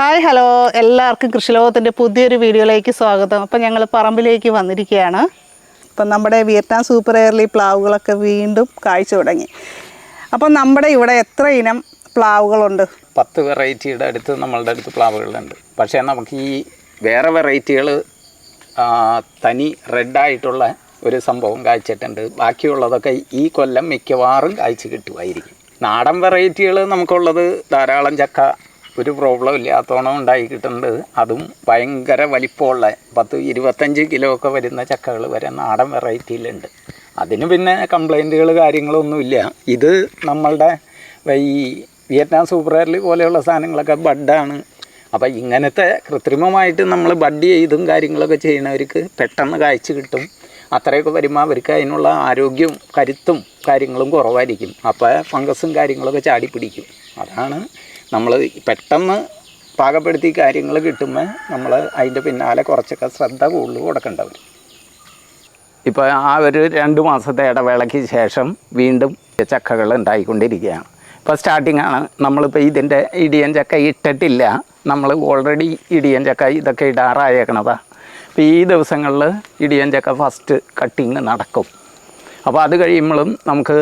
Hi hello എല്ലാവർക്കും കൃഷിലോകത്തിന്റെ പുതിയൊരു വീഡിയോയിലേക്ക് സ്വാഗതം. അപ്പം ഞങ്ങൾ പറമ്പിലേക്ക് വന്നിരിക്കുകയാണ്. അപ്പം നമ്മുടെ വിയറ്റ്നാം സൂപ്പർ എയർലി പ്ലാവുകളൊക്കെ വീണ്ടും കാഴ്ച തുടങ്ങി. അപ്പം നമ്മുടെ ഇവിടെ എത്ര ഇനം പ്ലാവുകളുണ്ട്? പത്ത് വെറൈറ്റിയുടെ അടുത്ത് നമ്മളുടെ അടുത്ത് പ്ലാവുകളുണ്ട്. പക്ഷേ നമുക്ക് ഈ വേറെ വെറൈറ്റികൾ തനി റെഡായിട്ടുള്ള ഒരു സംഭവം കാഴ്ചിട്ടുണ്ട്. ബാക്കിയുള്ളതൊക്കെ ഈ കൊല്ലം മിക്കവാറും കാഴ്ച കിട്ടുമായിരിക്കും നാടൻ വെറൈറ്റികൾ നമുക്കുള്ളത് ധാരാളം ചക്ക ഒരു പ്രോബ്ലം ഇല്ലാത്തോണം ഉണ്ടായി കിട്ടുന്നുണ്ട് അതും ഭയങ്കര വലിപ്പമുള്ള പത്ത് ഇരുപത്തഞ്ച് കിലോ ഒക്കെ വരുന്ന ചക്കകൾ വരെ നാടൻ വെറൈറ്റിയിലുണ്ട് അതിന് പിന്നെ കംപ്ലൈന്റുകൾ കാര്യങ്ങളൊന്നുമില്ല ഇത് നമ്മളുടെ ഈ വിയറ്റ്നാം സൂപ്പർ എയർലി പോലെയുള്ള സാധനങ്ങളൊക്കെ ബഡാണ്. അപ്പോൾ ഇങ്ങനത്തെ കൃത്രിമമായിട്ട് നമ്മൾ ബഡ് ചെയ്തും കാര്യങ്ങളൊക്കെ ചെയ്യുന്നവർക്ക് പെട്ടെന്ന് കായ്ച്ച് കിട്ടും. അത്രയൊക്കെ വരുമ്പോൾ അവർക്ക് അതിനുള്ള ആരോഗ്യവും കരുത്തും കാര്യങ്ങളും കുറവായിരിക്കും. അപ്പോൾ ഫംഗസും കാര്യങ്ങളൊക്കെ ചാടി പിടിക്കും അതാണ് നമ്മൾ പെട്ടെന്ന് പാകപ്പെടുത്തി കാര്യങ്ങൾ കിട്ടുമ്പോൾ നമ്മൾ അതിന്റെ പിന്നാലെ കുറച്ചൊക്കെ ശ്രദ്ധ കൂടുതൽ കൊടുക്കേണ്ടവർ ഇപ്പോൾ ആ ഒരു രണ്ട് മാസത്തെ ഇടവേളയ്ക്ക് ശേഷം വീണ്ടും ചക്കകൾ ഉണ്ടായിക്കൊണ്ടിരിക്കുകയാണ്. ഇപ്പോൾ സ്റ്റാർട്ടിംഗ് ആണ്. നമ്മളിപ്പോൾ ഇതിന്റെ ഇടിയൻ ചക്ക ഇട്ടിട്ടില്ല. നമ്മൾ ഓൾറെഡി ഇടിയൻ ചക്ക ഇതൊക്കെ ഇടാറായേക്കണതാണ് അപ്പോൾ ഈ ദിവസങ്ങളിൽ ഇടിയൻ ചക്ക ഫസ്റ്റ് കട്ടിങ് നടക്കും. അപ്പോൾ അത് കഴിയുമ്പോഴും നമുക്ക്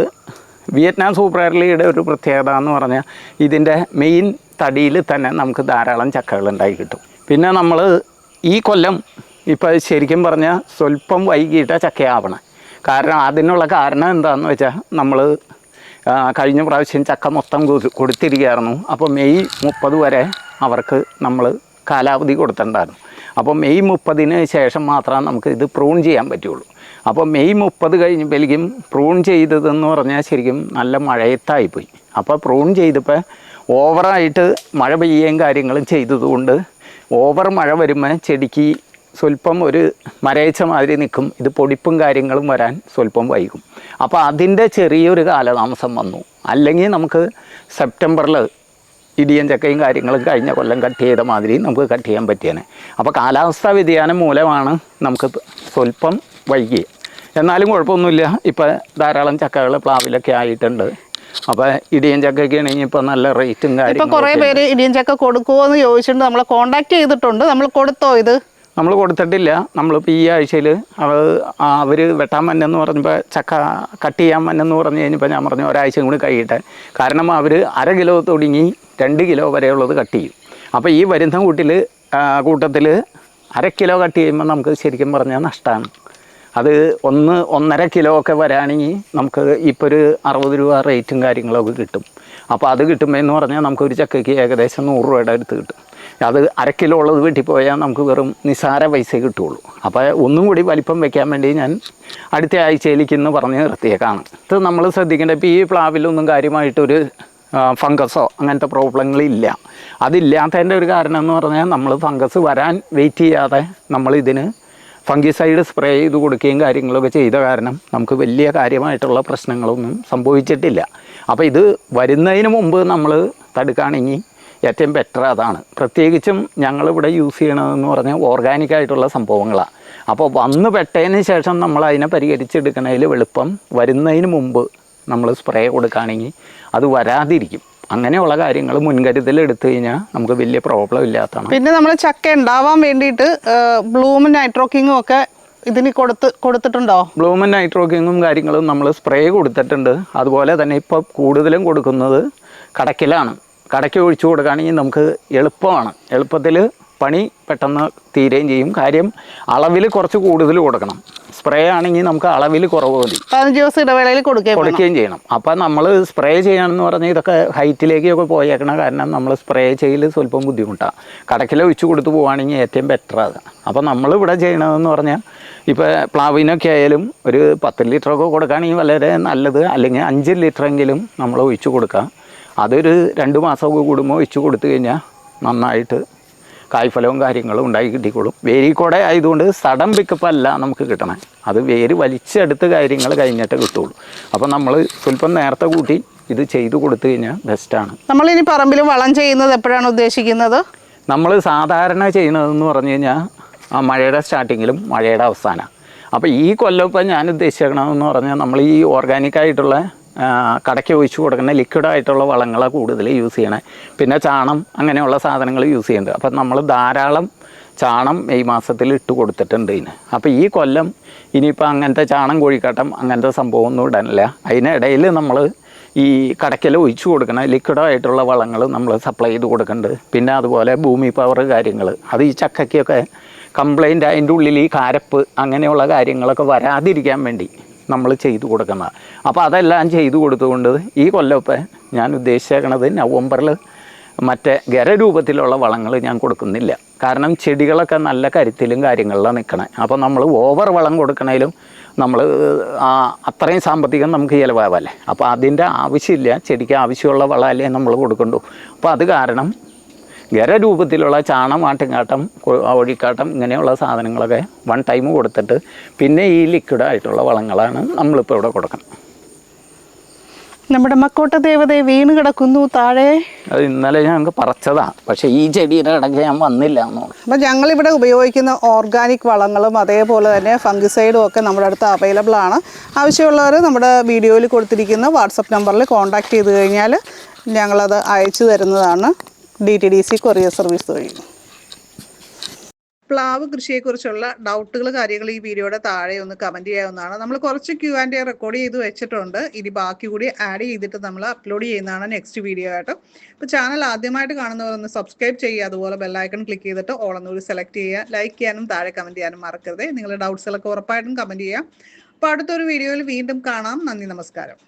വിയറ്റ്നാം സൂപ്പർ എയർലിയുടെ ഒരു പ്രത്യേകത എന്ന് പറഞ്ഞാൽ ഇതിന്റെ മെയിൻ തടിയിൽ തന്നെ നമുക്ക് ധാരാളം ചക്കകൾ ഉണ്ടായി കിട്ടും. പിന്നെ നമ്മൾ ഈ കൊല്ലം ഇപ്പോൾ ശരിക്കും പറഞ്ഞാൽ സ്വല്പം വൈകിട്ട ചക്കയാവണം. കാരണം അതിനുള്ള കാരണം എന്താണെന്ന് വെച്ചാൽ നമ്മൾ കഴിഞ്ഞ പ്രാവശ്യം ചക്ക മൊത്തം കൊടു- കൊടുത്തിരിക്കുകയായിരുന്നു. അപ്പോൾ മെയ് മുപ്പത് വരെ അവർക്ക് നമ്മൾ കാലാവധി കൊടുത്തിട്ടുണ്ടായിരുന്നു. അപ്പോൾ മെയ് മുപ്പതിന് ശേഷം മാത്രമേ നമുക്ക് ഇത് പ്രൂൺ ചെയ്യാൻ പറ്റുള്ളൂ. അപ്പോൾ മെയ് മുപ്പത് കഴിഞ്ഞപ്പോഴേക്കും പ്രൂൺ ചെയ്തതെന്ന് പറഞ്ഞാൽ ശരിക്കും നല്ല മഴയത്തായിപ്പോയി. അപ്പോൾ പ്രൂൺ ചെയ്തപ്പോൾ ഓവറായിട്ട് മഴ പെയ്യുകയും കാര്യങ്ങളും ചെയ്തതുകൊണ്ട് ഓവർ മഴ വരുമ്പോൾ ചെടിക്ക് സ്വല്പം ഒരു മരയച്ച മാതിരി നിൽക്കും ഇത് പൊടിപ്പും കാര്യങ്ങളും വരാൻ സ്വല്പം വൈകും. അപ്പോൾ അതിന്റെ ചെറിയൊരു കാലതാമസം വന്നു. അല്ലെങ്കിൽ നമുക്ക് സെപ്റ്റംബറിൽ ഇടിയൻ ചക്കയും കാര്യങ്ങളും കഴിഞ്ഞ കൊല്ലം കട്ട് ചെയ്ത മാതിരി നമുക്ക് കട്ട് ചെയ്യാൻ പറ്റിയേനെ. അപ്പോൾ കാലാവസ്ഥാ വ്യതിയാനം മൂലമാണ് നമുക്ക് സ്വല്പം വൈകി എന്നാലും കുഴപ്പമൊന്നുമില്ല. ഇപ്പോൾ ധാരാളം ചക്കകൾ പ്ലാവിലൊക്കെ ആയിട്ടുണ്ട്. അപ്പൊ ഇടിയൻ ആണെങ്കിൽ ഇപ്പൊ നല്ല റേറ്റും ഇപ്പൊ കുറെ പേര് ഇടിയൻ ചക്ക കൊടുക്കുമോ എന്ന് ചോദിച്ചിട്ടുണ്ട്. നമ്മളെ കോണ്ടാക്ട് ചെയ്തിട്ടുണ്ട്. നമ്മൾ കൊടുത്തോ ഇത്? നമ്മൾ കൊടുത്തിട്ടില്ല. നമ്മളിപ്പോൾ ഈ ആഴ്ചയിൽ അവർ വെട്ടാൻ മന്നെന്ന് പറഞ്ഞപ്പോൾ ചക്ക കട്ട് ചെയ്യാൻ മന്നെന്ന് പറഞ്ഞു കഴിഞ്ഞപ്പോൾ ഞാൻ പറഞ്ഞു ഒരാഴ്ചയും കൂടി കഴിയട്ടെ. കാരണം അവർ അര കിലോ തുടങ്ങി രണ്ട് കിലോ വരെയുള്ളത് കട്ട് ചെയ്യും. അപ്പോൾ ഈ വരുന്ന കൂട്ടിൽ കൂട്ടത്തിൽ അര കിലോ കട്ട് ചെയ്യുമ്പോൾ നമുക്ക് ശരിക്കും പറഞ്ഞാൽ നഷ്ടമാണ് അത് ഒന്ന് ഒന്നര കിലോ ഒക്കെ വരാണെങ്കിൽ നമുക്ക് ഇപ്പോൾ ഒരു അറുപത് രൂപ റേറ്റും കാര്യങ്ങളൊക്കെ കിട്ടും. അപ്പോൾ അത് കിട്ടുമ്പോൾ എന്ന് പറഞ്ഞാൽ നമുക്ക് ഒരു ചക്കയ്ക്ക് ഏകദേശം നൂറ് രൂപയുടെ അടുത്ത് കിട്ടും. അത് അര കിലോ ഉള്ളത് വീട്ടിൽ പോയാൽ നമുക്ക് വെറും നിസാര പൈസ കിട്ടുള്ളൂ. അപ്പോൾ ഒന്നും കൂടി വലിപ്പം വെക്കാൻ വേണ്ടി ഞാൻ അടുത്ത ആഴ്ചയിലേക്ക് ഇന്ന് പറഞ്ഞ് നിർത്തിയേക്കാണ്. ഇത് നമ്മൾ ശ്രദ്ധിക്കേണ്ട ഇപ്പോൾ ഈ പ്ലാവിലൊന്നും കാര്യമായിട്ടൊരു ഫംഗസോ അങ്ങനത്തെ പ്രോബ്ലങ്ങളില്ല അതില്ലാത്തതിന്റെ ഒരു കാരണം എന്ന് പറഞ്ഞാൽ നമ്മൾ ഫംഗസ് വരാൻ വെയിറ്റ് ചെയ്യാതെ നമ്മൾ ഇതിന് ഫംഗിസൈഡ് സ്പ്രേ ചെയ്ത് കൊടുക്കുകയും കാര്യങ്ങളൊക്കെ ചെയ്ത കാരണം നമുക്ക് വലിയ കാര്യമായിട്ടുള്ള പ്രശ്നങ്ങളൊന്നും സംഭവിച്ചിട്ടില്ല. അപ്പോൾ ഇത് വരുന്നതിന് മുമ്പ് നമ്മൾ തടുക്കുകയാണെങ്കിൽ ഏറ്റവും ബെറ്റർ അതാണ്. പ്രത്യേകിച്ചും ഞങ്ങളിവിടെ യൂസ് ചെയ്യണതെന്ന് പറഞ്ഞാൽ ഓർഗാനിക് ആയിട്ടുള്ള സംഭവങ്ങളാണ് അപ്പോൾ വന്ന് പെട്ടതിന് ശേഷം നമ്മൾ അതിനെ പരിഹരിച്ചെടുക്കണതിൽ എളുപ്പം വരുന്നതിന് മുമ്പ് നമ്മൾ സ്പ്രേ കൊടുക്കുകയാണെങ്കിൽ അത് വരാതിരിക്കും. അങ്ങനെയുള്ള കാര്യങ്ങൾ മുൻകരുതൽ എടുത്തു കഴിഞ്ഞാൽ നമുക്ക് വലിയ പ്രോബ്ലം ഇല്ലാത്തതാണ്. പിന്നെ നമ്മൾ ചക്ക ഉണ്ടാവാൻ വേണ്ടിയിട്ട് ബ്ലൂമും നൈട്രോക്കിങ്ങും ഒക്കെ ഇതിന് കൊടുത്ത് കൊടുത്തിട്ടുണ്ടോ? ബ്ലൂമൻ നൈട്രോക്കിങ്ങും കാര്യങ്ങളും നമ്മൾ സ്പ്രേ കൊടുത്തിട്ടുണ്ട്. അതുപോലെ തന്നെ ഇപ്പോൾ കൂടുതലും കൊടുക്കുന്നത് കടക്കിലാണ്. കടയ്ക്ക് ഒഴിച്ചു കൊടുക്കുകയാണെങ്കിൽ നമുക്ക് എളുപ്പമാണ്. എളുപ്പത്തിൽ പണി പെട്ടെന്ന് തീരുകയും ചെയ്യും. കാര്യം അളവിൽ കുറച്ച് കൂടുതൽ കൊടുക്കണം. സ്പ്രേ ആണെങ്കിൽ നമുക്ക് അളവിൽ കുറവ് മതി. പതിനഞ്ച് ദിവസം ഇടവേളയിൽ കൊടുക്കുകയും കൊടുക്കുകയും ചെയ്യണം. അപ്പം നമ്മൾ സ്പ്രേ ചെയ്യണമെന്ന് പറഞ്ഞാൽ ഇതൊക്കെ ഹൈറ്റിലേക്കൊക്കെ പോയേക്കണം കാരണം നമ്മൾ സ്പ്രേ ചെയ്യൽ സ്വല്പം ബുദ്ധിമുട്ടാണ് കടക്കിൽ ഒഴിച്ചു കൊടുത്ത് പോവുകയാണെങ്കിൽ ഏറ്റവും ബെറ്റർ അത്. അപ്പം നമ്മളിവിടെ ചെയ്യണതെന്ന് പറഞ്ഞാൽ ഇപ്പോൾ പ്ലാവിനൊക്കെ ആയാലും ഒരു പത്ത് ലിറ്ററൊക്കെ കൊടുക്കുകയാണെങ്കിൽ വളരെ നല്ലത്. അല്ലെങ്കിൽ അഞ്ച് ലിറ്ററെങ്കിലും നമ്മൾ ഒഴിച്ചു കൊടുക്കാം. അതൊരു രണ്ട് മാസമൊക്കെ കൂടുമ്പോൾ ഒഴിച്ചു കൊടുത്തു കഴിഞ്ഞാൽ നന്നായിട്ട് കായ്ഫലവും കാര്യങ്ങളും ഉണ്ടായി കിട്ടിക്കോളും. വേരിക്കൂടെ ആയതുകൊണ്ട് സഡൻ പിക്കപ്പ് അല്ല നമുക്ക് കിട്ടണേ. അത് വേര് വലിച്ചെടുത്ത് കാര്യങ്ങൾ കഴിഞ്ഞിട്ട് കിട്ടുള്ളൂ. അപ്പോൾ നമ്മൾ സ്വല്പം നേരത്തെ കൂട്ടി ഇത് ചെയ്തു കൊടുത്തു കഴിഞ്ഞാൽ ബെസ്റ്റാണ് നമ്മളിനി പറമ്പിൽ വളം ചെയ്യുന്നത് എപ്പോഴാണ് ഉദ്ദേശിക്കുന്നത്? നമ്മൾ സാധാരണ ചെയ്യുന്നതെന്ന് പറഞ്ഞു കഴിഞ്ഞാൽ ആ മഴയുടെ സ്റ്റാർട്ടിങ്ങിലും മഴയുടെ അവസാനം. അപ്പോൾ ഈ കൊല്ലം ഇപ്പം ഞാൻ ഉദ്ദേശിക്കണമെന്ന് പറഞ്ഞാൽ നമ്മൾ ഈ ഓർഗാനിക് ആയിട്ടുള്ള കടയ്ക്ക് ഒഴിച്ചു കൊടുക്കുന്ന ലിക്വിഡായിട്ടുള്ള വളങ്ങളാണ് കൂടുതൽ യൂസ് ചെയ്യണേ. പിന്നെ ചാണം അങ്ങനെയുള്ള സാധനങ്ങൾ യൂസ് ചെയ്യുന്നുണ്ട്. അപ്പം നമ്മൾ ധാരാളം ചാണം മെയ് മാസത്തിൽ ഇട്ട് കൊടുത്തിട്ടുണ്ട് ഇതിന് അപ്പോൾ ഈ കൊല്ലം ഇനിയിപ്പോൾ അങ്ങനത്തെ ചാണം കോഴിക്കാട്ടം അങ്ങനത്തെ സംഭവമൊന്നും ഇടാനില്ല അതിനിടയിൽ നമ്മൾ ഈ കടയ്ക്കൽ ഒഴിച്ചു കൊടുക്കണ ലിക്വിഡായിട്ടുള്ള വളങ്ങൾ നമ്മൾ സപ്ലൈ ചെയ്ത് കൊടുക്കുന്നുണ്ട്. പിന്നെ അതുപോലെ ഭൂമി പവർ കാര്യങ്ങൾ അത് ഈ ചക്കയ്ക്കൊക്കെ കംപ്ലൈന്റ് അതിന്റെ ഉള്ളിൽ ഈ കാരപ്പ് അങ്ങനെയുള്ള കാര്യങ്ങളൊക്കെ വരാതിരിക്കാൻ വേണ്ടി നമ്മൾ ചെയ്തു കൊടുക്കുന്നത് അപ്പോൾ അതെല്ലാം ചെയ്തു കൊടുത്തുകൊണ്ട് ഈ കൊല്ലമൊക്കെ ഞാൻ ഉദ്ദേശിച്ചേക്കണത് നവംബറിൽ മറ്റേ ഖരരൂപത്തിലുള്ള വളങ്ങൾ ഞാൻ കൊടുക്കുന്നില്ല. കാരണം ചെടികളൊക്കെ നല്ല കരുത്തിലും കാര്യങ്ങളിലാണ് നിൽക്കണേ അപ്പോൾ നമ്മൾ ഓവർ വളം കൊടുക്കണേലും നമ്മൾ അത്രയും സാമ്പത്തികം നമുക്ക് ചിലവാകല്ലേ അപ്പോൾ അതിന്റെ ആവശ്യമില്ല ചെടിക്ക് ആവശ്യമുള്ള വളമല്ലേ നമ്മൾ കൊടുക്കണ്ടു. അപ്പോൾ അത് കാരണം ഖരരൂപത്തിലുള്ള ചാണം ആട്ടിൻകാട്ടം കൊ- ഇങ്ങനെയുള്ള സാധനങ്ങളൊക്കെ വൺ ടൈം കൊടുത്തിട്ട് പിന്നെ ഈ ലിക്വിഡായിട്ടുള്ള വളങ്ങളാണ് നമ്മളിപ്പോൾ ഇവിടെ കൊടുക്കുന്നത് നമ്മുടെ മക്കോട്ട ദേവതയെ വീണ് കിടക്കുന്നു താഴെ. അത് ഇന്നലെ ഞങ്ങൾക്ക് പറച്ചതാണ് പക്ഷേ ഈ ചെടിയുടെ ഇടയ്ക്ക് ഞാൻ വന്നില്ല എന്നുള്ളൂ അപ്പം ഞങ്ങളിവിടെ ഉപയോഗിക്കുന്ന ഓർഗാനിക് വളങ്ങളും അതേപോലെ തന്നെ ഫംഗിസൈഡും ഒക്കെ നമ്മുടെ അടുത്ത് അവൈലബിൾ ആണ്. ആവശ്യമുള്ളവർ നമ്മുടെ വീഡിയോയിൽ കൊടുത്തിരിക്കുന്ന വാട്സപ്പ് നമ്പറിൽ കോൺടാക്ട് ചെയ്ത് കഴിഞ്ഞാൽ ഞങ്ങളത് അയച്ചു തരുന്നതാണ്. D T D C courier service വഴി. പ്ലാവ് കൃഷിയെക്കുറിച്ചുള്ള ഡൗട്ടുകൾ കാര്യങ്ങൾ ഈ വീഡിയോയുടെ താഴെ ഒന്ന് കമന്റ് ചെയ്യാവുന്നതാണ്. നമ്മൾ കുറച്ച് ക്യൂ ആൻഡ് എ റെക്കോർഡ് ചെയ്ത് വെച്ചിട്ടുണ്ട്. ഇനി ബാക്കി കൂടി ആഡ് ചെയ്തിട്ട് നമ്മൾ അപ്ലോഡ് ചെയ്യുന്നതാണ് നെക്സ്റ്റ് വീഡിയോ ആയിട്ട്. ഇപ്പോൾ ചാനൽ ആദ്യമായിട്ട് കാണുന്നവരൊന്ന് സബ്സ്ക്രൈബ് ചെയ്യുക. അതുപോലെ ബെല്ലൈക്കൺ ക്ലിക്ക് ചെയ്തിട്ട് ഒന്നുകൂടി സെലക്ട് ചെയ്യുക. ലൈക്ക് ചെയ്യാനും താഴെ കമന്റ് ചെയ്യാനും മറക്കരുത്. നിങ്ങളുടെ ഡൗട്ട്സുകളൊക്കെ ഉറപ്പായിട്ടും കമന്റ് ചെയ്യാം. അപ്പോൾ അടുത്തൊരു വീഡിയോയിൽ വീണ്ടും കാണാം. നന്ദി നമസ്കാരം.